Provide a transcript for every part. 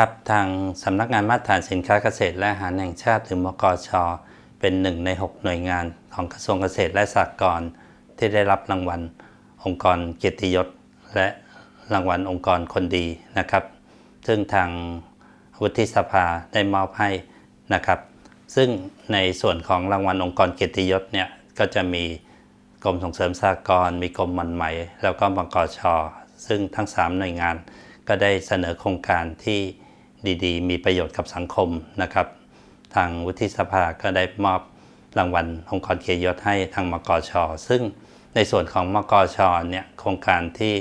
ครับทางสำนักงานมาตรฐานสินค้าเกษตรและอาหารแห่งชาติหรือมกช เป็นหนึ่งใน 6 หน่วยงานของกระทรวงเกษตรและสหกรณ์ที่ได้รับรางวัล องค์กรเกียรติยศ และรางวัลองค์กรคนดีนะครับ ซึ่งทางวุฒิสภาได้มอบให้นะครับ ซึ่งในส่วนของรางวัลองค์กรเกียรติยศเนี่ยก็จะมีกรมส่งเสริมสหกรณ์มีกรมมันไหม แล้วก็มกช ซึ่งทั้ง 3 หน่วยงานก็ได้เสนอโครงการที่ ดีๆ มีประโยชน์กับสังคมนะครับ ทางวุฒิสภาก็ได้มอบรางวัลองค์กรเกียรติยศให้ทางมกช ซึ่งในส่วนของมกชเนี่ยโครงการที่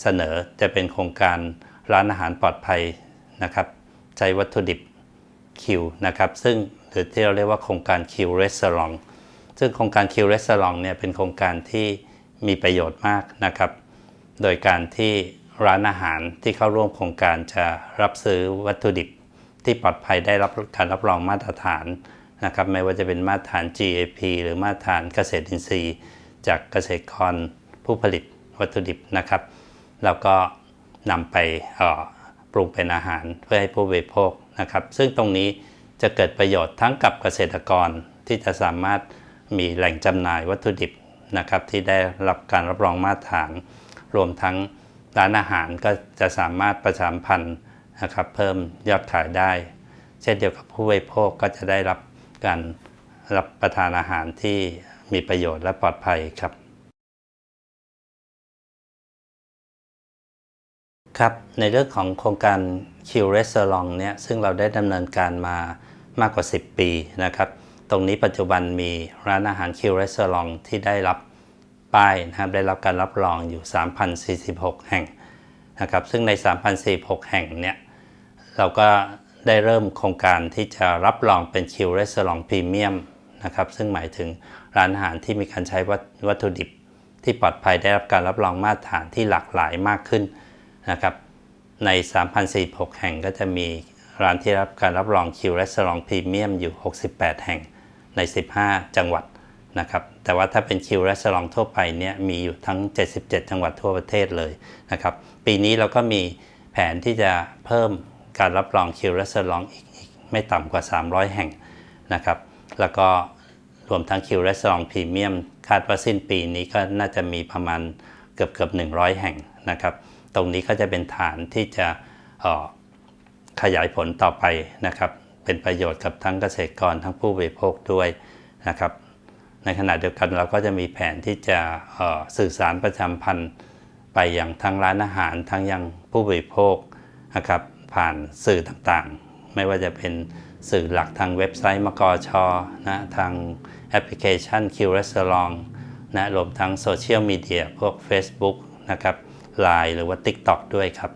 เสนอจะเป็นโครงการร้านอาหารปลอดภัยนะครับ ใช้วัตถุดิบคิวนะครับ ซึ่งหรือที่เราเรียกว่าโครงการคิวเรีสอร์ทซึ่งโครงการคิวเรีสอร์ทเนี่ยเป็นโครงการที่มีประโยชน์มากนะครับ โดยการที่ ร้านอาหารที่เข้าร่วมโครงการจะรับซื้อวัตถุดิบที่ปลอดภัยได้รับการรับรองมาตรฐานนะครับไม่ว่าจะเป็นมาตรฐาน GAP หรือมาตรฐานเกษตรอินทรีย์ จากเกษตรกรผู้ผลิตวัตถุดิบนะครับแล้วก็นำไปเอ่อปรุงเป็นอาหารเพื่อให้ผู้บริโภคนะครับซึ่งตรงนี้จะเกิดประโยชน์ทั้งกับเกษตรกรที่จะสามารถมีแหล่งจำหน่ายวัตถุดิบนะครับที่ได้รับการรับรองมาตรฐาน รวมทั้ง ร้านอาหารก็จะสามารถประชาสัมพันธ์นะครับเพิ่มยอดขายได้ เช่นเดียวกับผู้บริโภคก็จะได้รับการรับประทานอาหารที่มีประโยชน์และปลอดภัยครับครับในเรื่องของโครงการ Q Restaurant เนี่ยซึ่งเราได้ดำเนินการมามากกว่า 10 ปีนะครับ ตรงนี้ปัจจุบันมีร้านอาหาร Q Restaurant ที่ได้รับ ป้ายนะครับได้รับการรับรองอยู่ 3,046 แห่งนะครับซึ่งใน 3,046 แห่งเนี่ยเราก็ได้เริ่มโครงการที่จะรับรองเป็น Q Restaurant Premium นะครับซึ่งหมายถึงร้านอาหารที่มีการใช้วัตถุดิบ ที่ปลอดภัยได้รับการรับรองมาตรฐานที่หลากหลายมากขึ้นนะครับใน 3,046 แห่งก็จะมีร้านที่รับการรับรอง Q Restaurant Premium อยู่ 68 แห่งใน 15 จังหวัด นะครับแต่ว่าถ้าเป็น Q Restaurant ทั่วไปเนี่ยมีอยู่ทั้ง 77 จังหวัดทั่วประเทศเลยนะครับปีนี้เราก็มีแผนที่จะเพิ่มการรับรอง Q Restaurant อีกอีกไม่ต่ำกว่า 300 แห่งนะครับแล้วก็รวมทั้ง Q Restaurant Premium คาดว่าสิ้นปีนี้ก็น่าจะมีประมาณเกือบเกือบ100 แห่งนะครับตรงนี้ก็จะเป็นฐานที่จะออขยายผลต่อไปนะครับเป็นประโยชน์กับทั้งเกษตรกรทั้งผู้บริโภคด้วยนะครับ ในขณะเดียวกันเราก็จะมีแผนที่จะสื่อสารประชาพันธ์ไปยังทั้งร้านอาหารทั้งยังผู้บริโภคนะครับผ่านสื่อต่างๆ ไม่ว่าจะเป็นสื่อหลักทางเว็บไซต์มกชนะทางแอปพลิเคชัน Q Restaurant นะรวมทั้งโซเชียลมีเดียพวก Facebook นะครับ Line หรือว่า TikTok ด้วยครับ